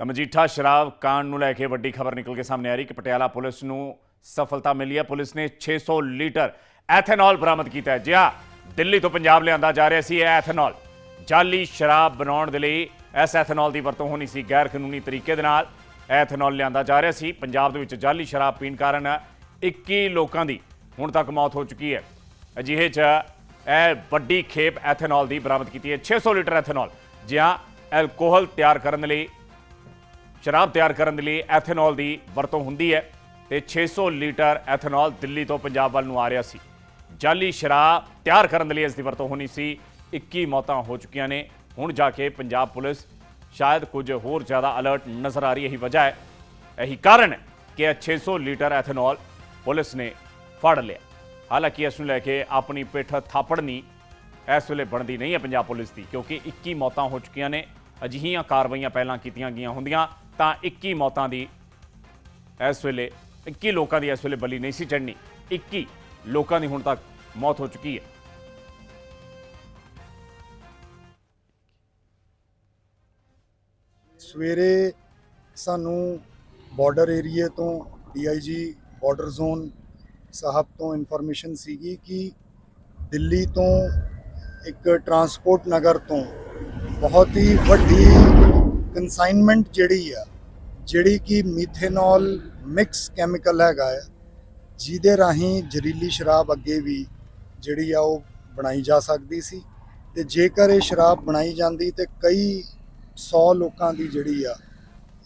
ਤਾਂ ਮਜੀਠਾ ਸ਼ਰਾਬ ਕਾਂਡ ਨੂੰ ਲੈ ਕੇ ਵੱਡੀ ਖਬਰ ਨਿਕਲ ਕੇ ਸਾਹਮਣੇ ਆ ਰਹੀ ਕਿ ਪਟਿਆਲਾ ਪੁਲਿਸ ਨੂੰ ਸਫਲਤਾ ਮਿਲੀ ਹੈ। ਪੁਲਿਸ ਨੇ 600 ਲੀਟਰ ਐਥੇਨੋਲ ਬਰਾਮਦ ਕੀਤਾ ਹੈ। ਜੀ ਦਿੱਲੀ ਤੋਂ ਪੰਜਾਬ ਲਿਆਂਦਾ ਜਾ ਰਿਹਾ ਸੀ ਇਹ ਐਥੇਨੋਲ। ਜਾਲੀ ਸ਼ਰਾਬ ਬਣਾਉਣ ਦੇ ਲਈ ਇਸ ਐਥੇਨੋਲ ਦੀ ਵਰਤੋਂ ਹੋਣੀ ਸੀ ਗੈਰ ਕਾਨੂੰਨੀ ਤਰੀਕੇ ਦੇ ਨਾਲ। ਐਥੇਨੋਲ ਲਿਆਂਦਾ ਜਾ ਰਿਹਾ ਸੀ। ਪੰਜਾਬ ਦੇ ਵਿੱਚ ਜਾਲੀ ਸ਼ਰਾਬ ਪੀਣ ਕਾਰਨ 21 ਲੋਕਾਂ ਦੀ ਹੁਣ ਤੱਕ ਮੌਤ ਹੋ ਚੁੱਕੀ ਹੈ। ਅਜਿਹੇ 'ਚ ਇਹ ਵੱਡੀ ਖੇਪ ਐਥੇਨੋਲ ਦੀ ਬਰਾਮਦ ਕੀਤੀ ਹੈ। 600 ਲੀਟਰ ਐਥੇਨੋਲ ਜਿਹਾ ਐਲਕੋਹਲ ਤਿਆਰ ਕਰਨ ਲਈ ਸ਼ਰਾਬ ਤਿਆਰ ਕਰਨ ਦੇ ਲਈ ਐਥੇਨੋਲ ਦੀ ਵਰਤੋਂ ਹੁੰਦੀ ਹੈ ਤੇ 600 ਲੀਟਰ ਐਥੇਨੋਲ ਦਿੱਲੀ ਤੋਂ ਪੰਜਾਬ ਵੱਲ ਨੂੰ ਆ ਰਿਹਾ ਸੀ। ਜਾਲੀ ਸ਼ਰਾਬ ਤਿਆਰ ਕਰਨ ਦੇ ਲਈ ਇਸ ਦੀ ਵਰਤੋਂ ਹੋਣੀ ਸੀ। 21 ਮੌਤਾਂ ਹੋ ਚੁੱਕੀਆਂ ਨੇ। ਹੁਣ ਜਾ ਕੇ ਪੰਜਾਬ ਪੁਲਿਸ ਸ਼ਾਇਦ ਕੁਝ ਹੋਰ ਜ਼ਿਆਦਾ ਅਲਰਟ ਨਜ਼ਰ ਆ ਰਹੀ ਇਹੀ ਵਜ੍ਹਾ ਹੈ। ਇਹੀ ਕਾਰਨ ਹੈ ਕਿ ਇਹ 600 ਲੀਟਰ ਐਥੇਨੋਲ ਪੁਲਿਸ ਨੇ ਫੜ ਲਿਆ। ਹਾਲਾਂਕਿ ਇਸ ਨੂੰ ਲੈ ਕੇ ਆਪਣੀ ਪਿੱਠ ਥਾਪੜਨੀ ਇਸ ਵੇਲੇ ਬਣਦੀ ਨਹੀਂ ਹੈ ਪੰਜਾਬ ਪੁਲਿਸ ਦੀ, ਕਿਉਂਕਿ 21 ਮੌਤਾਂ ਹੋ ਚੁੱਕੀਆਂ ਨੇ। ਅਜਿਹੀਆਂ ਕਾਰਵਾਈਆਂ ਪਹਿਲਾਂ ਕੀਤੀਆਂ ਗਈਆਂ ਹੁੰਦੀਆਂ। ਤਾਂ 21 ਮੌਤਾਂ ਦੀ ਇਸ ਵੇਲੇ 21 ਲੋਕਾਂ ਦੀ ਇਸ ਵੇਲੇ ਬਲੀ ਨਹੀਂ ਸੀ ਚੜਨੀ 21 ਲੋਕਾਂ ਦੀ ਹੁਣ ਤੱਕ ਮੌਤ ਹੋ ਚੁੱਕੀ ਹੈ। ਸਵੇਰੇ ਸਾਨੂੰ ਬਾਰਡਰ ਏਰੀਏ ਤੋਂ ਡੀਆਈਜੀ ਬਾਰਡਰ ਜ਼ੋਨ ਸਾਹਿਬ ਤੋਂ ਇਨਫੋਰਮੇਸ਼ਨ ਸੀਗੀ ਕਿ ਦਿੱਲੀ ਤੋਂ ਇੱਕ ਟਰਾਂਸਪੋਰਟ ਨਗਰ ਤੋਂ ਬਹੁਤ ਹੀ ਵੱਡੀ ਕਨਸਾਈਨਮੈਂਟ ਜਿਹੜੀ ਆ ਜਿਹੜੀ ਕਿ ਮੀਥੇਨੋਲ ਮਿਕਸ ਕੈਮੀਕਲ ਹੈਗਾ ਆ ਜਿਹਦੇ ਰਾਹੀਂ ਜ਼ਹਿਰੀਲੀ ਸ਼ਰਾਬ ਅੱਗੇ ਵੀ ਜਿਹੜੀ ਆ ਉਹ ਬਣਾਈ ਜਾ ਸਕਦੀ ਸੀ ਤੇ ਜੇਕਰ ਇਹ ਸ਼ਰਾਬ ਬਣਾਈ ਜਾਂਦੀ ਤੇ ਕਈ 100 ਲੋਕਾਂ ਦੀ ਜਿਹੜੀ ਆ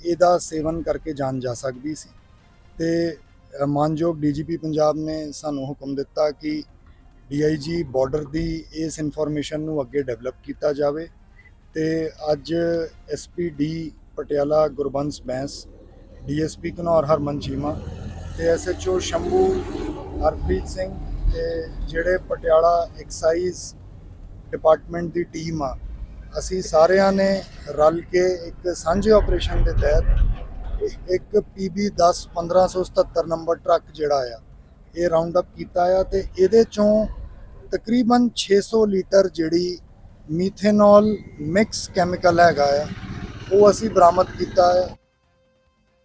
ਇਹਦਾ ਸੇਵਨ ਕਰਕੇ ਜਾਨ ਜਾ ਸਕਦੀ ਸੀ। ਤੇ ਅ, ਮਾਨਯੋਗ ਡੀਜੀਪੀ ਪੰਜਾਬ ਨੇ ਸਾਨੂੰ ਹੁਕਮ ਦਿੱਤਾ ਕਿ ਡੀਆਈਜੀ ਬਾਰਡਰ ਦੀ ਇਸ ਇਨਫੋਰਮੇਸ਼ਨ ਨੂੰ ਅੱਗੇ ਡਿਵੈਲਪ ਕੀਤਾ ਜਾਵੇ ਤੇ ਅੱਜ ਐਸਪੀਡੀ ਪਟਿਆਲਾ ਗੁਰਬੰਸ ਬੈਂਸ ਡੀਐਸਪੀ ਘਨੌਰ ਹਰਮਨ ਚੀਮਾ ਤੇ ਐਸਐਚਓ ਸ਼ੰਭੂ, ਹਰਪ੍ਰੀਤ ਸਿੰਘ ਤੇ ਜਿਹੜੇ ਪਟਿਆਲਾ ਐਕਸਾਈਜ਼ ਡਿਪਾਰਟਮੈਂਟ ਦੀ ਟੀਮ ਆ, ਅਸੀਂ ਸਾਰਿਆਂ ਨੇ ਰਲ ਕੇ ਇੱਕ ਸਾਂਝੇ ਆਪਰੇਸ਼ਨ ਦੇ ਤਹਿਤ ਇੱਕ PB 10 1577 ਨੰਬਰ ਟਰੱਕ ਜਿਹੜਾ ਆ, ਇਹ ਰਾਉਂਡ ਅਪ ਕੀਤਾ ਆ ਤੇ ਇਹਦੇ ਚੋਂ ਤਕਰੀਬਨ 600 ਲੀਟਰ ਜਿਹੜੀ ਮੀਥੇਨੋਲ ਮਿਕਸ ਕੈਮੀਕਲ ਹੈਗਾ ਆ ਉਹ ਅਸੀਂ ਬਰਾਮਦ ਕੀਤਾ ਹੈ।